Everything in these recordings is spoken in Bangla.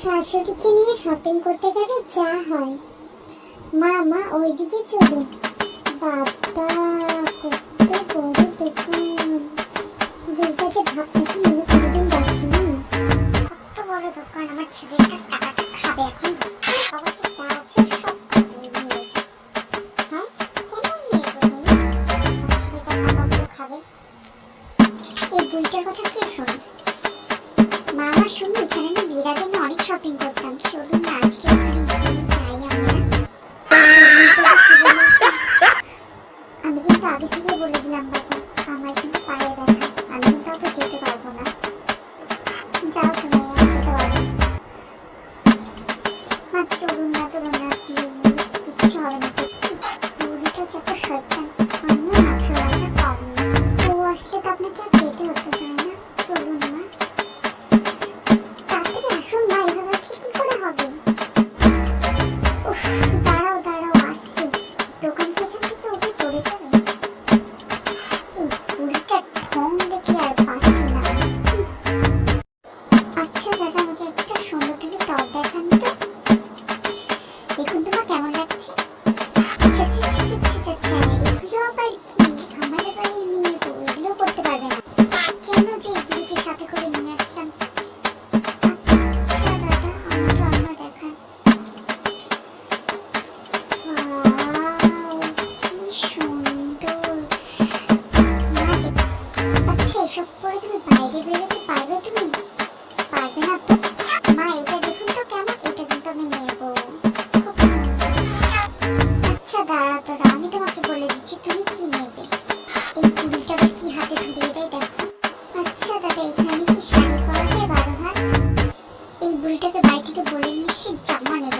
শাশুড়িকে নিয়ে শপিং করতে গেলে যা হয়। মা মা, ওইদিকে চলুন বাবা, কত বড় দোকান। ভাবটাকে মনে কোনোদিন দেখিনি কত বড় দোকান, আমার ছেলেটা টাকাটা খাবে এখন। হ্যাঁ? এই বইটার কথা কে শোনে? মামা শুনি শপিং করতাম চলুন না আজকে আমি কিন্তু আগে থেকে বলে দিলাম, বাবা, আমার কিন্তু পায়ে ব্যথা, আমি কিন্তু অত যেতে পারব না। যাও তুমি যেতে চলুন না চলুন না প্লিজ হবে না। পুরীটা যত শয়তান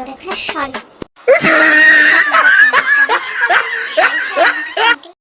হাত এই বুড়িটাকে বাড়ি